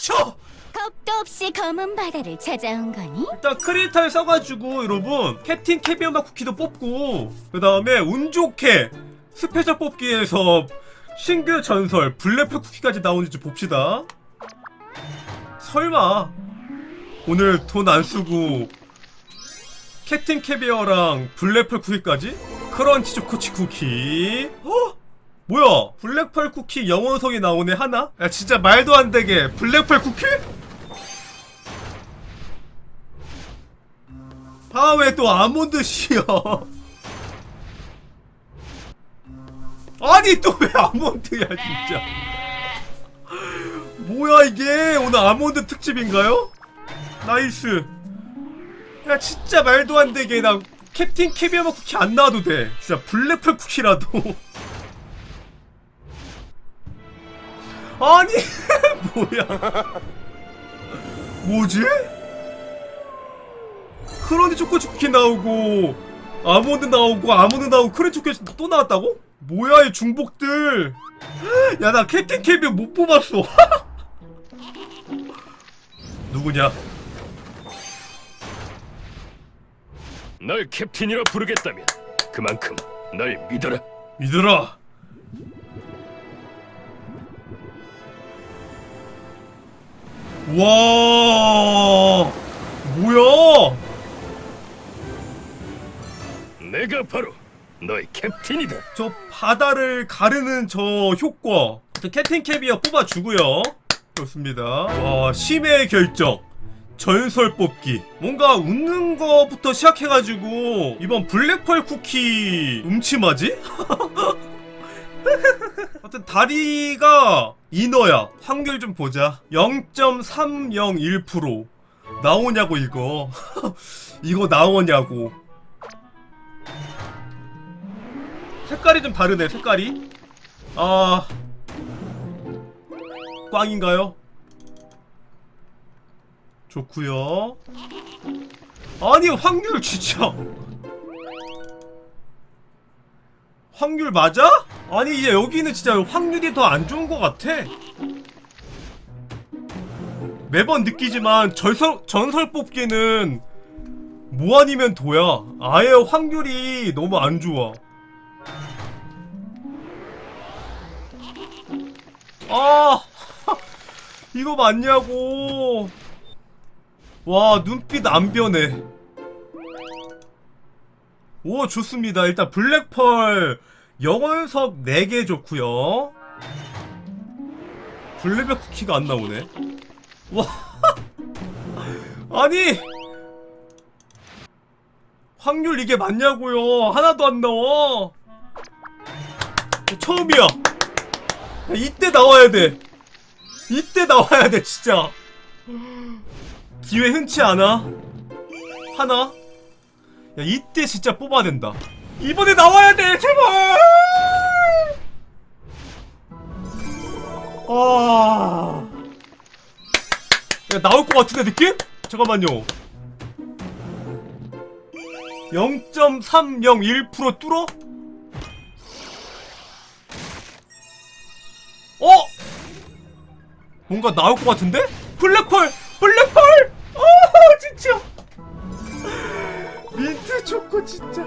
그렇죠! 겁도 없이 검은 바다를 찾아온 거니? 일단 크리스탈 써가지고 여러분 캡틴 캐비어마 쿠키도 뽑고 그 다음에 운 좋게 스페셜 뽑기에서 신규 전설 블랙펄 쿠키까지 나오는지 봅시다 설마 오늘 돈 안 쓰고 캡틴 캐비어랑 블랙펄 쿠키까지? 크런치 초코치 쿠키 어? 뭐야? 블랙펄 쿠키 영원성이 나오네 하나? 야 진짜 말도 안 되게. 블랙펄 쿠키? 아 왜 또 아몬드 씨야. 아니 또 왜 아몬드야 진짜. 뭐야 이게? 오늘 아몬드 특집인가요? 나이스. 야 진짜 말도 안 되게 나 캡틴 캐비어마 쿠키 안 나와도 돼. 진짜 블랙펄 쿠키라도 아니 뭐야 뭐지? 크런치 초코치 쿠키 나오고 아몬드 나오고 아몬드 나오고 크런치 초코치 또 나왔다고? 뭐야 이 중복들 야 나 캡틴 캐비어 못 뽑았어 누구냐 널 캡틴이라 부르겠다면 그만큼 널 믿어라. 믿어라 와 뭐야? 내가 바로 너의 캡틴이다. 저 바다를 가르는 저 효과. 저 캡틴 캐비어 뽑아주고요. 좋습니다. 와 심의 결정. 전설 뽑기. 뭔가 웃는 거부터 시작해가지고 이번 블랙펄 쿠키 음침하지? 하여튼 다리가 인어야 확률 좀 보자. 0.301% 나오냐고 이거. 이거 나오냐고. 색깔이 좀 다르네 색깔이. 아. 꽝인가요? 좋구요. 아니 확률 진짜 확률 맞아? 아니 이제 여기는 진짜 확률이 더 안 좋은 것 같아. 매번 느끼지만 전설, 전설 뽑기는 뭐 아니면 도야. 아예 확률이 너무 안 좋아. 아 이거 맞냐고. 와 눈빛 안 변해 오 좋습니다 일단 블랙펄 영원석 4개 좋구요 블랙백 쿠키가 안 나오네 와 아니 확률 이게 맞냐고요 하나도 안 나와 처음이야 야, 이때 나와야 돼. 이때 나와야 돼, 진짜. 기회 흔치 않아. 하나. 야, 이때 진짜 뽑아야 된다. 이번에 나와야 돼, 제발! 아. 야, 나올 것 같은데, 느낌? 잠깐만요. 0.301% 뚫어? 어? 뭔가 나올 것 같은데? 블랙펄! 블랙펄! 어 진짜 초코 진짜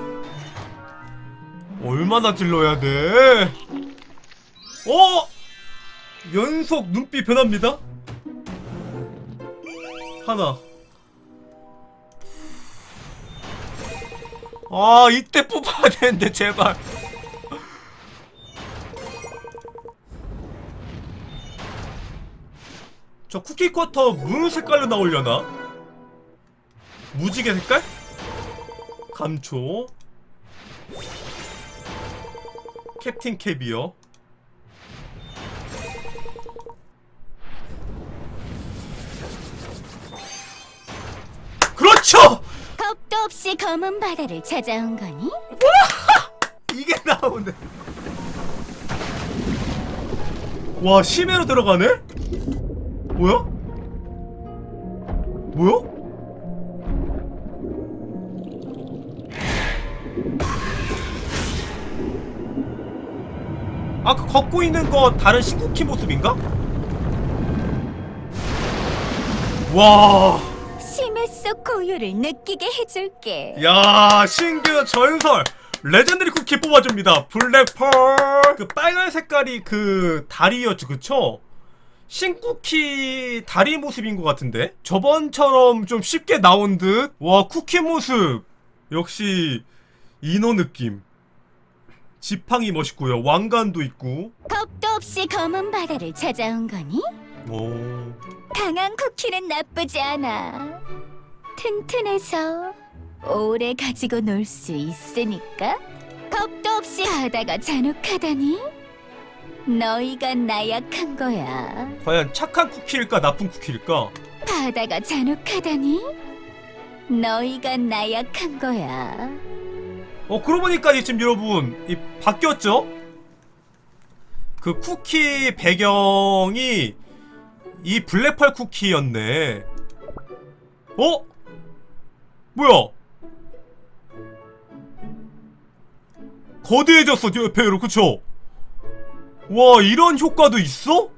얼마나 질러야 돼? 어? 연속 눈빛 변합니다 하나 아 이때 뽑아야 되는데 제발 저 쿠키 쿼터 무슨 색깔로 나오려나? 무지개 색깔? 감초 캡틴 캐비어 그렇죠! 겁도 없이 검은 바다를 찾아온 거니? 이게 나오네 와 심해로 들어가네? 뭐야? 뭐야? 아그 걷고 있는 거 다른 신쿠키 모습인가? 와, 심해 속 고유를 느끼게 해줄게. 야 신규 전설 레전드리 쿠키 뽑아줍니다. 블랙펄 그 빨간 색깔이 그 다리였죠, 그쵸? 신쿠키 다리 모습인 것 같은데 저번처럼 좀 쉽게 나온 듯. 와 쿠키 모습 역시 인어 느낌. 지팡이 멋있고요. 왕관도 있고. 겁도 없이 검은 바다를 찾아온 거니? 오. 강한 쿠키는 나쁘지 않아. 튼튼해서 오래 가지고 놀 수 있으니까. 겁도 없이 바다가 잔혹하다니? 너희가 나약한 거야. 과연 착한 쿠키일까 나쁜 쿠키일까? 바다가 잔혹하다니? 너희가 나약한 거야. 어 그러고 보니까 지금 여러분 이 바뀌었죠? 그 쿠키 배경이 이 블랙펄 쿠키였네. 어? 뭐야? 거대해졌어 옆에 여러분 그쵸? 와 이런 효과도 있어?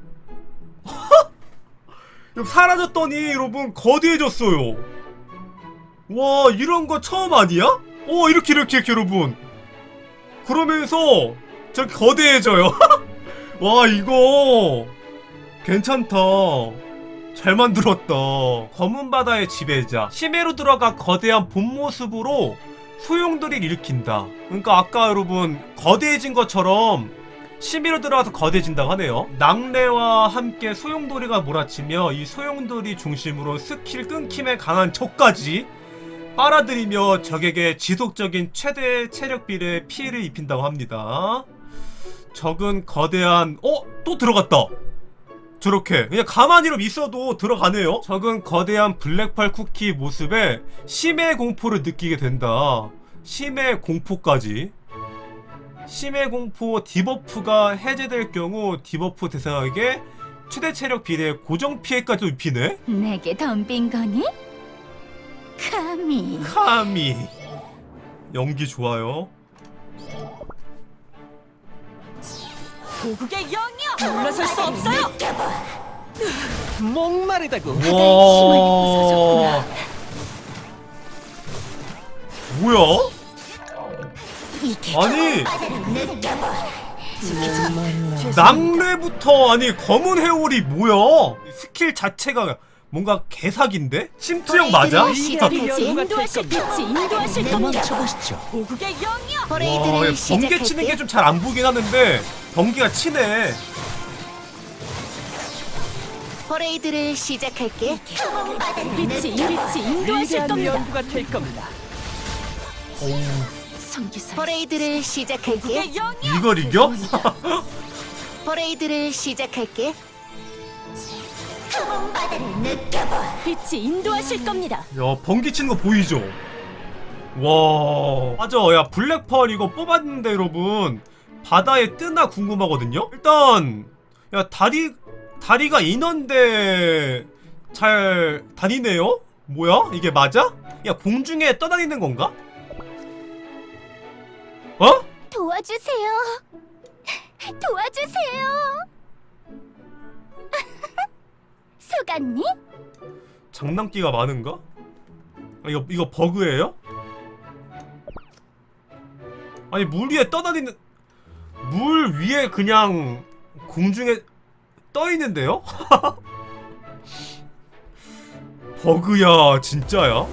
사라졌더니 여러분 거대해졌어요. 와 이런 거 처음 아니야? 어 이렇게 이렇게 여러분. 그러면서 저렇게 거대해져요. 와 이거 괜찮다. 잘 만들었다. 검은 바다의 지배자. 심해로 들어가 거대한 본 모습으로 소용돌이를 일으킨다. 그러니까 아까 여러분 거대해진 것처럼 심해로 들어가서 거대해진다고 하네요. 낙뢰와 함께 소용돌이가 몰아치며 이 소용돌이 중심으로 스킬 끊김에 강한 적까지 빨아들이며 적에게 지속적인 최대 체력 비례 피해를 입힌다고 합니다. 적은 거대한 어? 또 들어갔다. 저렇게 그냥 가만히로 있어도 들어가네요. 적은 거대한 블랙펄 쿠키 모습에 심해 공포를 느끼게 된다. 심해 공포까지. 심해 공포 디버프가 해제될 경우 디버프 대상에게 최대 체력 비례 고정 피해까지 입히네. 내게 덤빈 거니? 카미. 카미 연기 좋아요. 고국의 영이여 물러설 수 없어요! 목마르다고. 와. 뭐야? 이게 아니. 낙뢰부터 아니 검은 해올이 뭐야? 스킬 자체가 뭔가 개사기인데? 심투형 맞아? 인도하실. 빛이 인도하실 겁니다. 와, 번개 치는 게좀 잘 안 보긴 하는데 번개가 치네. 퍼레이드를 시작할게. 빛이 빛이 인도하실 위대한 겁니다. 연구가 될 겁니다 성규사. 퍼레이드를 시작할게. 이걸 이겨? 퍼레이드를 시작할게. 빛이 인도하실 겁니다. 야 번개 치는 거 보이죠? 와 맞아 야 블랙펄 이거 뽑았는데 여러분 바다에 뜨나 궁금하거든요? 일단 야 다리 다리가 인어인데 잘 다니네요? 뭐야? 이게 맞아? 야 공중에 떠다니는 건가? 어? 도와주세요. 도와주세요. 속았니? 장난기가 많은가? 아, 이거 이거 버그예요? 아니 물 위에 떠다니는 물 위에 그냥 공중에 떠 있는데요? 버그야 진짜야?